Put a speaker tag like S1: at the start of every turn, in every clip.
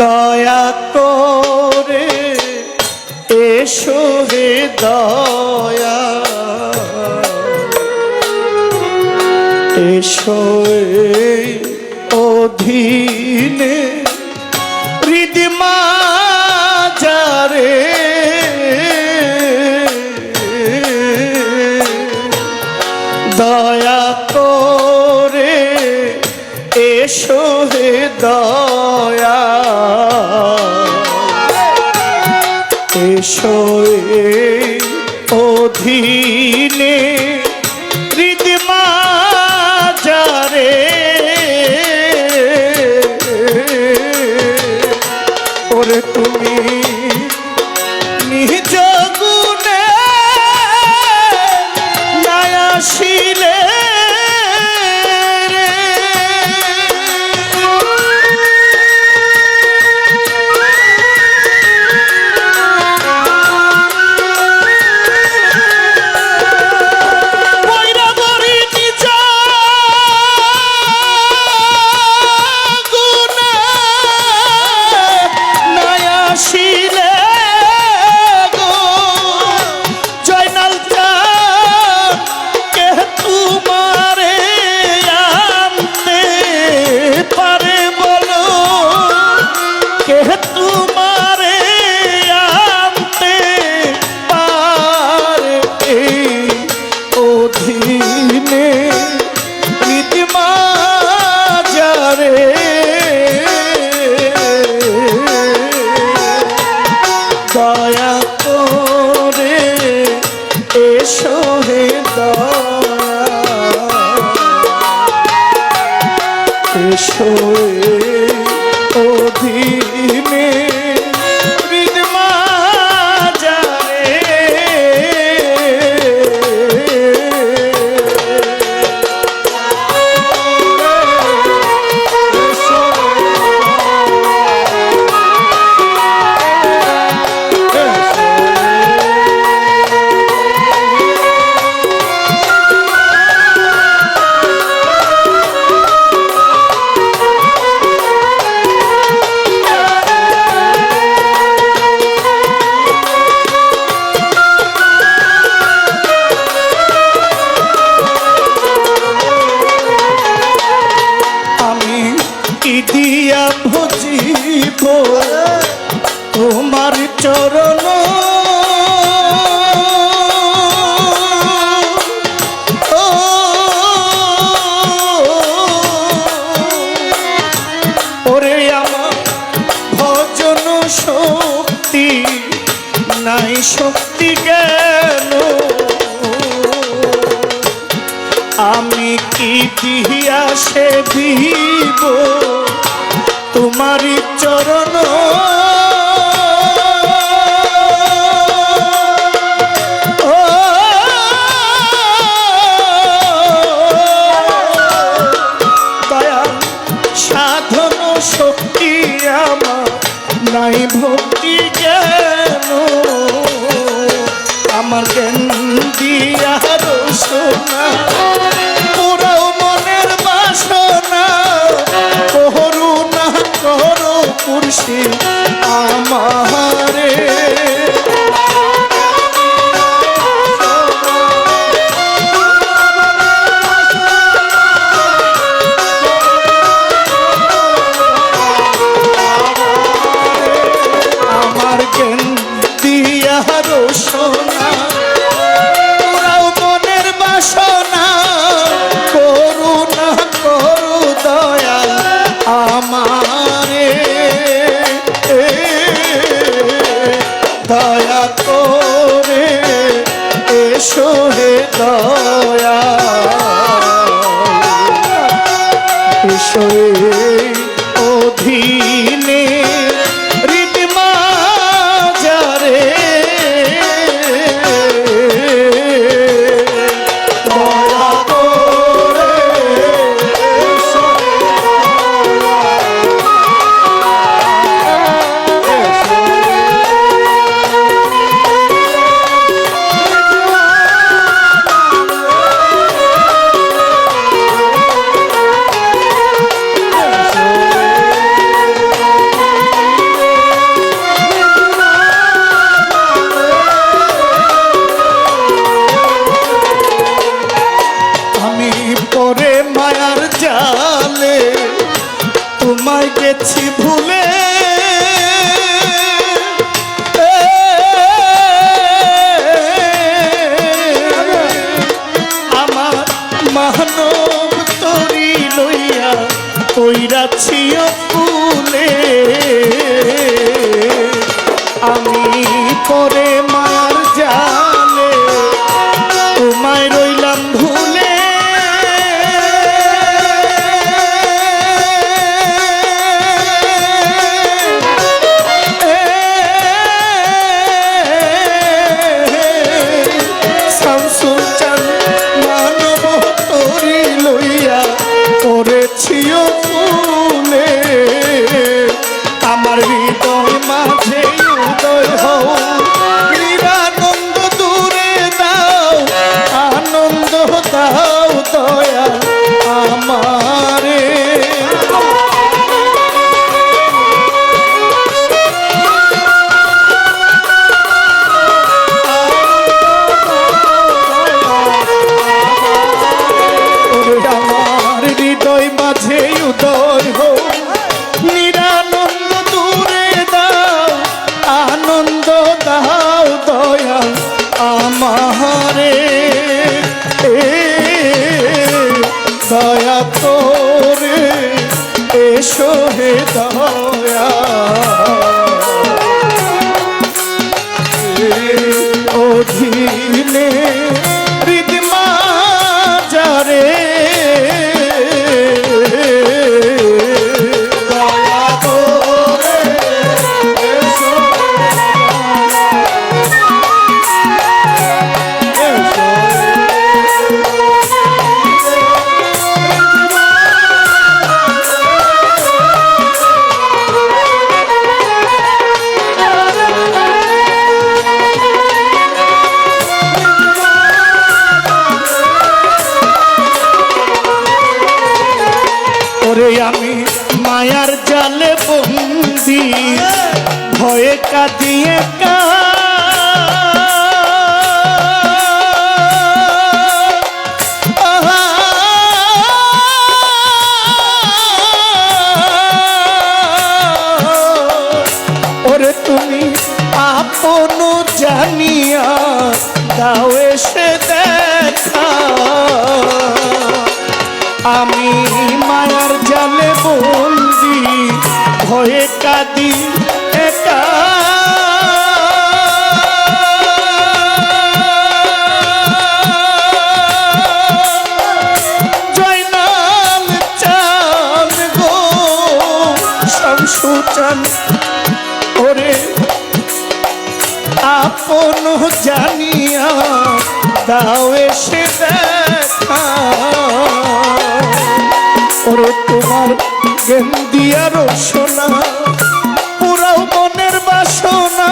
S1: দয়া করে এসো হে দয়া। এসো অধীনে হৃদিমা যারে দয়া করে এসো হে দয়া। এসো এসো দিয়া ভজিব, তোমার চরণ। ওরে আমার ভজন শক্তি, নাই শক্তি জ্ঞান আমি কি দিয়া সে দিব তোমারি চরণ। নাই ভক্তি আমার পুরুষে আমারে দয়া এসো se দয়া ভয়ে কাঁদিয়ে কা ওরে তুমি আপন জানিয়া দাও এসে দেখা। আমি মায়ার জালে বন্দি, ভয়ে কাঁদি চান ওরে, আপন জানিয়া দাও এসে দেখা। ওরে, তোমার জ্ঞান দিয়ার সোনা পুরাও মনের বাসনা,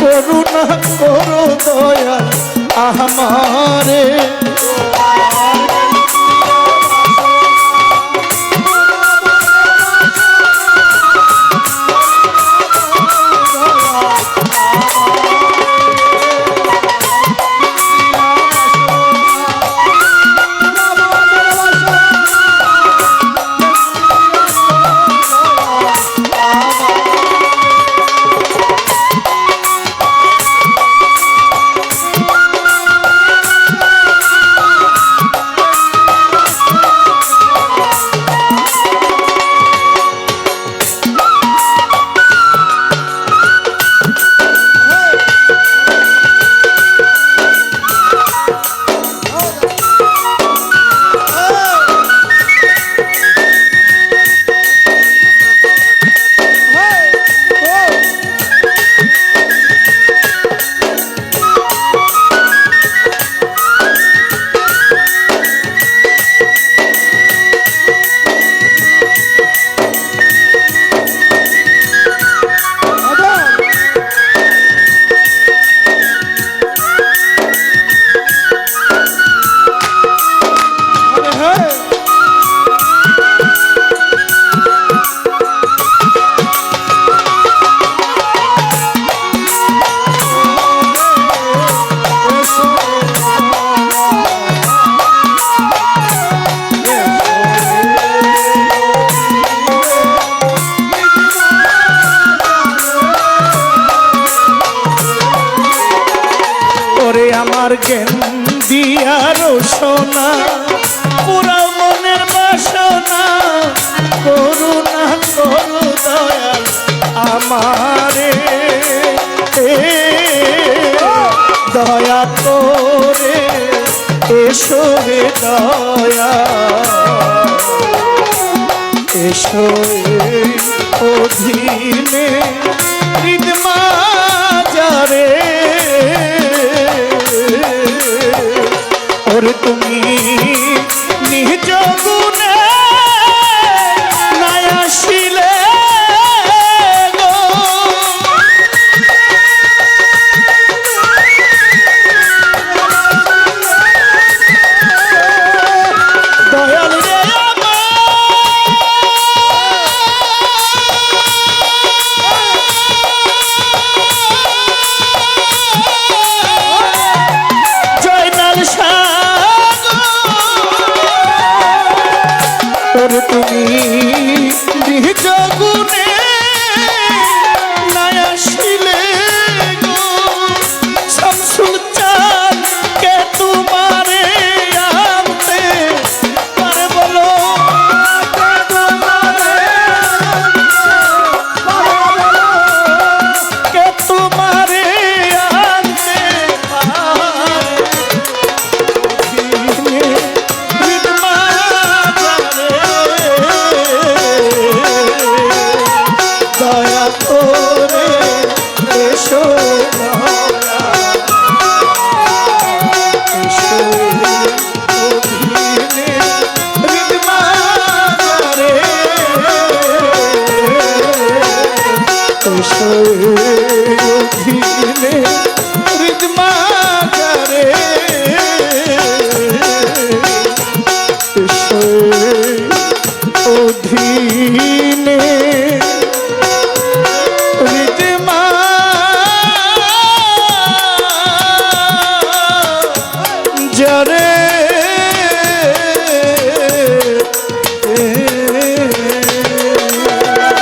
S1: করুণা করো দয়া আমারে। জ্ঞান দিয়ার সোনা। পুরা মনের বাসনা, করুণা করু দয়াল আমারে দয়া করে এসো হে দয়া। এসো